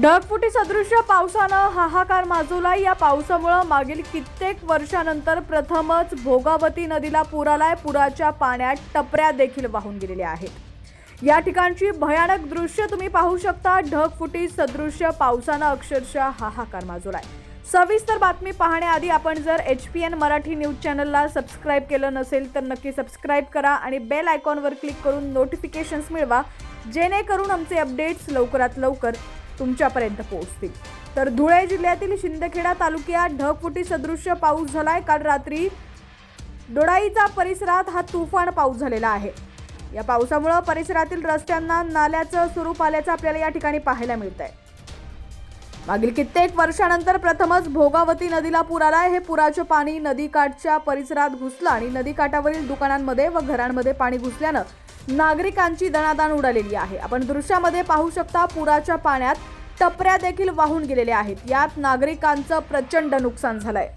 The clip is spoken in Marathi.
ढगफुटी सदृश्य पावसानं हाहाकार माजवला या पावसामुळं मागील कित्येक वर्षानंतर प्रथमच भोगावती नदीला पूर आलाय. पुराच्या पाण्यात टपऱ्या देखील वाहून गेलेल्या आहेत. या ठिकाणची भयानक दृश्य तुम्ही पाहू शकता. ढगफुटी सदृश्य पावसानं अक्षरशः हाहाकार माजवलाय. सविस्तर बातमी पाहण्याआधी आपण जर H P N Marathi news चॅनलला सबस्क्राईब केलं नसेल तर नक्की सबस्क्राईब करा आणि बेल आयकॉनवर क्लिक करून नोटिफिकेशन्स मिळवा. जेणेकरून आमचे अपडेट्स लवकरात लवकर तुमच्यापर्यंत पोहोचतील. तर धुळे जिल्ह्यातील शिंदखेडा तालुक्यात ढगफुटी सदृश्य पाऊस झालाय. काल रात्री दोडाईचा परिसरात हा तुफान पाऊस झालेला आहे. या पावसामुळं परिसरातील रस्त्यांना नाल्याचं स्वरूप आल्याचं आपल्याला या ठिकाणी पाहायला मिळत आहे मागील कित्येक वर्षानंतर प्रथमच भोगावती नदीला पूर आलाय. हे पुराचं पाणी नदीकाठच्या परिसरात घुसलं आणि नदीकाठावरील दुकानांमध्ये व घरांमध्ये पाणी घुसल्यानं नागरिकांची दणादाण उडालेली आहे. आपण दृश्यामध्ये पाहू शकता पुराच्या पाण्यात टपऱ्या देखील वाहून गेलेल्या आहेत. यात नागरिकांचं प्रचंड नुकसान झालंय.